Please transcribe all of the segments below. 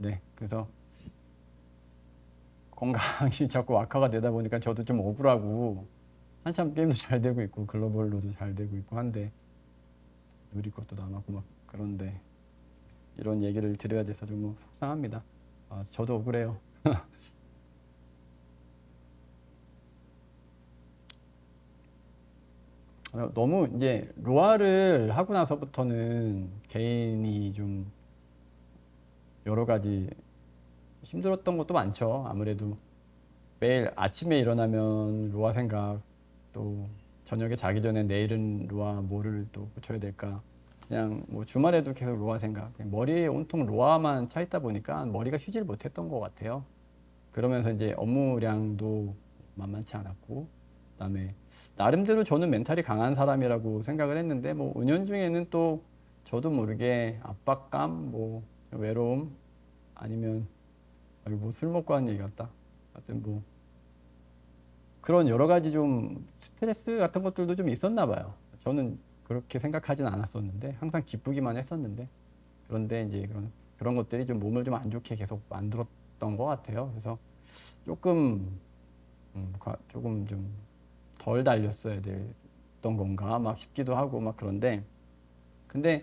네, 그래서 건강이 자꾸 악화가 되다 보니까 저도 좀 억울하고 한참 게임도 잘 되고 있고 글로벌로도 잘 되고 있고 한데 누릴 것도 남았고 막 그런데 이런 얘기를 드려야 돼서 좀 속상합니다. 아, 저도 억울해요. 어, 너무 이제 로아를 하고 나서부터는 개인이 좀 여러 가지 힘들었던 것도 많죠. 아무래도 매일 아침에 일어나면 로아 생각 또 저녁에 자기 전에 내일은 로아 뭐를 또 고쳐야 될까 그냥 뭐 주말에도 계속 로아 생각 머리에 온통 로아만 차 있다 보니까 머리가 쉬지를 못했던 것 같아요. 그러면서 이제 업무량도 만만치 않았고 그다음에 나름대로 저는 멘탈이 강한 사람이라고 생각을 했는데 뭐 은연 중에는 또 저도 모르게 압박감 뭐 외로움 아니면 아니 뭐술 먹고 하는 얘기 같다. 하여튼 뭐 그런 여러 가지 좀 스트레스 같은 것들도 좀 있었나 봐요. 저는 그렇게 생각하진 않았었는데 항상 기쁘기만 했었는데 그런데 이제 그런 그런 것들이 좀 몸을 좀 안 좋게 계속 만들었던 것 같아요. 그래서 조금 음, 과- 조금 좀 덜 달렸어야 됐던 건가 막 싶기도 하고 막 그런데 근데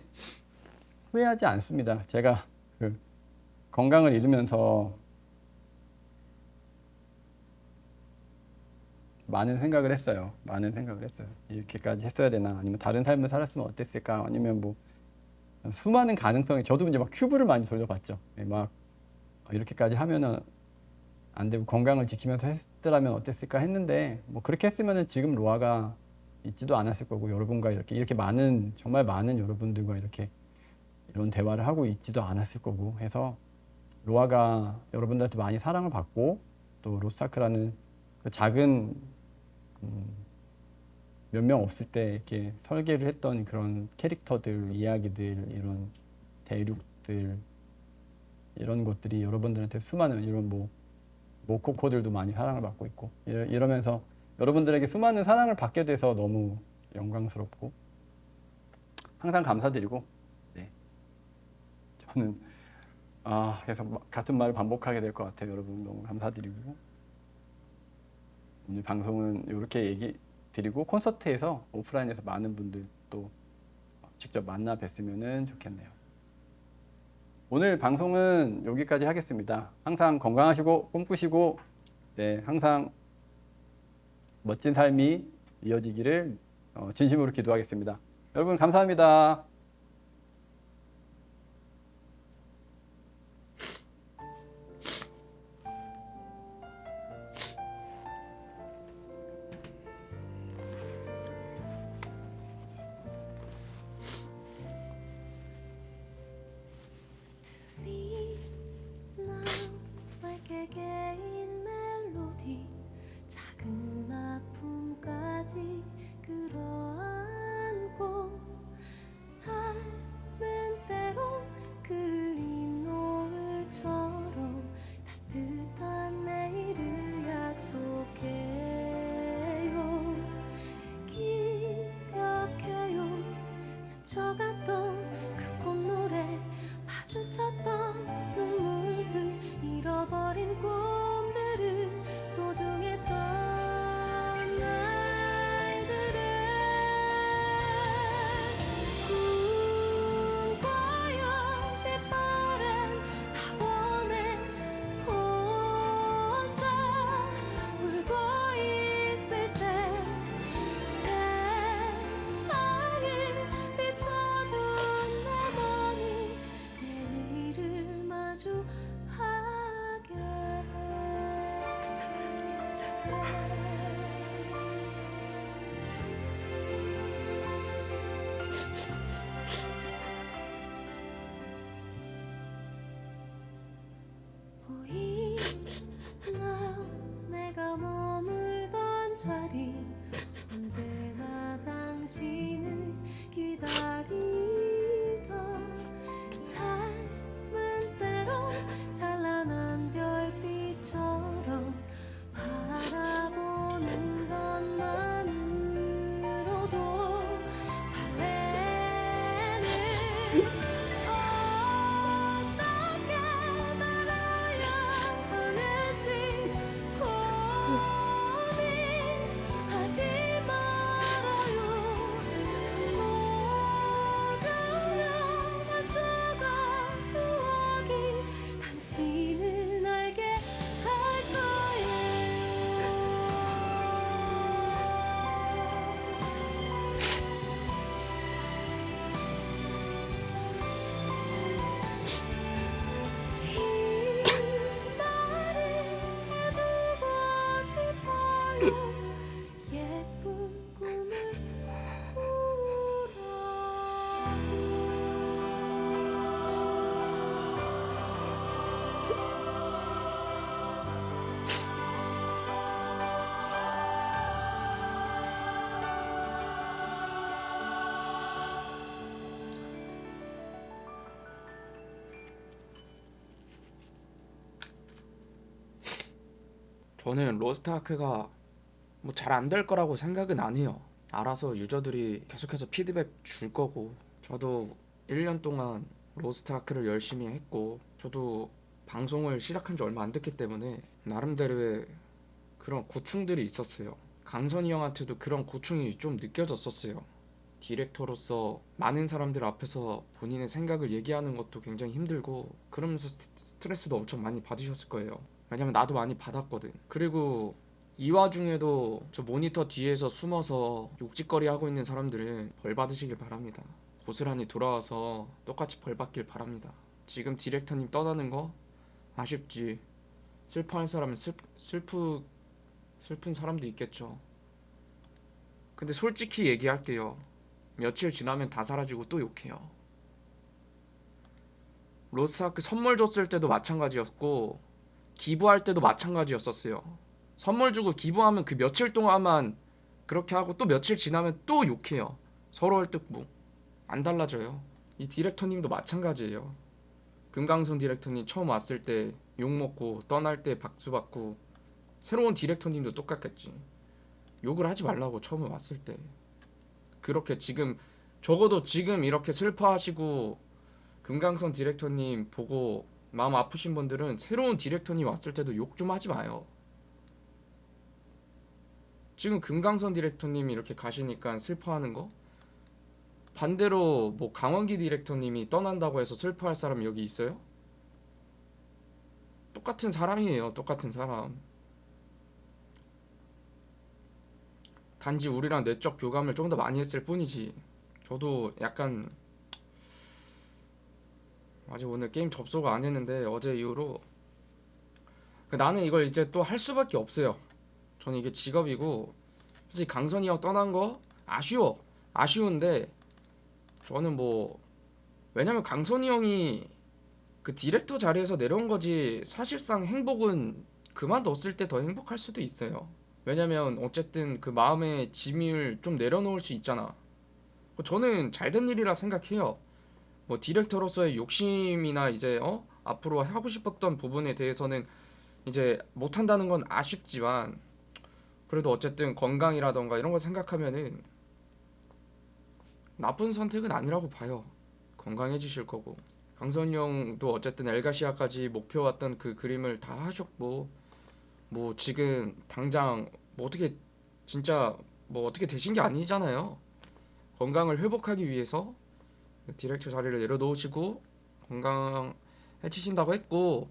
후회하지 않습니다. 제가 그 건강을 잃으면서 많은 생각을 했어요. 많은 생각을 했어요. 이렇게까지 했어야 되나? 아니면 다른 삶을 살았으면 어땠을까? 아니면 뭐 수많은 가능성이 저도 이제 막 큐브를 많이 돌려봤죠. 예, 막 이렇게까지 하면은 안 되고 건강을 지키면서 했더라면 어땠을까 했는데 뭐 그렇게 했으면은 지금 로아가 있지도 않았을 거고 여러분과 이렇게 이렇게 많은 정말 많은 여러분들과 이렇게 이런 대화를 하고 있지도 않았을 거고 해서 로아가 여러분들한테 많이 사랑을 받고 또 로스타크라는 그 작은 음, 몇 명 없을 때 이렇게 설계를 했던 그런 캐릭터들, 이야기들, 이런 대륙들 이런 것들이 여러분들한테 수많은 이런 뭐 모코코들도 많이 사랑을 받고 있고 이러, 이러면서 여러분들에게 수많은 사랑을 받게 돼서 너무 영광스럽고 항상 감사드리고 네. 저는 아 그래서 막 같은 말을 반복하게 될 것 같아요 여러분 너무 감사드리고 오늘 방송은 이렇게 얘기 드리고 콘서트에서 오프라인에서 많은 분들 또 직접 만나 뵀으면 좋겠네요. 오늘 방송은 여기까지 하겠습니다. 항상 건강하시고 꿈꾸시고 네 항상 멋진 삶이 이어지기를 어, 진심으로 기도하겠습니다. 여러분 감사합니다. 스쳐 저는 로스트아크가 뭐 잘 안 될 거라고 생각은 안 해요. 알아서 유저들이 계속해서 피드백 줄 거고 저도 1년 동안 로스트아크를 열심히 했고 저도 방송을 시작한 지 얼마 안 됐기 때문에 나름대로의 그런 고충들이 있었어요. 강선이 형한테도 그런 고충이 좀 느껴졌었어요. 디렉터로서 많은 사람들 앞에서 본인의 생각을 얘기하는 것도 굉장히 힘들고 그러면서 스트- 스트레스도 엄청 많이 받으셨을 거예요. 왜냐면 나도 많이 받았거든. 그리고 이 와중에도 저 모니터 뒤에서 숨어서 욕짓거리 하고 있는 사람들은 벌 받으시길 바랍니다. 고스란히 돌아와서 똑같이 벌 받길 바랍니다. 지금 디렉터님 떠나는 거 아쉽지. 슬퍼할 사람은 슬, 슬프 슬픈 사람도 있겠죠. 근데 솔직히 얘기할게요. 며칠 지나면 다 사라지고 또 욕해요. 로스아크 선물 줬을 때도 마찬가지였고 기부할 때도 마찬가지였었어요. 선물 주고 기부하면 그 며칠 동안만 그렇게 하고 또 며칠 지나면 또 욕해요. 서로 헐뜯고 안 달라져요. 이 디렉터님도 마찬가지예요. 금강선 디렉터님 처음 왔을 때 욕 먹고 떠날 때 박수 받고 새로운 디렉터님도 똑같겠지. 욕을 하지 말라고 처음에 왔을 때. 그렇게 지금 적어도 지금 이렇게 슬퍼하시고 금강선 디렉터님 보고 마음 아프신 분들은 새로운 디렉터님 왔을 때도 욕 좀 하지 마요. 지금 금강선 디렉터님이 이렇게 가시니까 슬퍼하는 거 반대로 뭐 강원기 디렉터님이 떠난다고 해서 슬퍼할 사람이 여기 있어요? 똑같은 사람이에요. 똑같은 사람. 단지 우리랑 내적 교감을 좀 더 많이 했을 뿐이지. 저도 약간 아직 오늘 게임 접속을 안 했는데 어제 이후로 그 나는 이걸 이제 또 할 수밖에 없어요. 저는 이게 직업이고 솔직히 강선이 형 떠난 거 아쉬워. 아쉬운데 저는 뭐 왜냐면 강선이 형이 그 디렉터 자리에서 내려온 거지 사실상 행복은 그만뒀을 때 더 행복할 수도 있어요. 왜냐면 어쨌든 그 마음의 짐을 좀 내려놓을 수 있잖아. 뭐 저는 잘 된 일이라 생각해요. 뭐 디렉터로서의 욕심이나 이제 어 앞으로 하고 싶었던 부분에 대해서는 이제 못 한다는 건 아쉽지만 그래도 어쨌든 건강이라던가 이런 거 생각하면은 나쁜 선택은 아니라고 봐요. 건강해지실 거고 강선이 형도 어쨌든 엘가시아까지 목표왔던 그 그림을 다 하셨고 뭐 지금 당장 뭐 어떻게 진짜 뭐 어떻게 되신 게 아니잖아요. 건강을 회복하기 위해서 디렉터 자리를 내려놓으시고 건강해지신다고 했고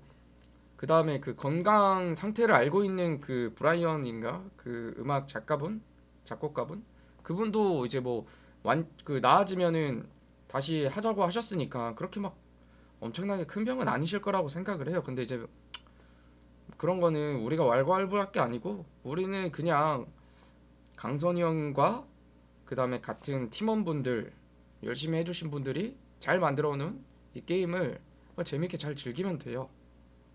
그 다음에 그 건강 상태를 알고 있는 그 브라이언인가? 그 음악 작가분? 작곡가분? 그분도 이제 뭐 완 그 나아지면은 다시 하자고 하셨으니까 그렇게 막 엄청나게 큰 병은 아니실 거라고 생각을 해요. 근데 이제 그런 거는 우리가 왈가왈부할 게 아니고 우리는 그냥 강선이 형과 그 다음에 같은 팀원분들 열심히 해주신 분들이 잘 만들어 놓은 이 게임을 재밌게 잘 즐기면 돼요.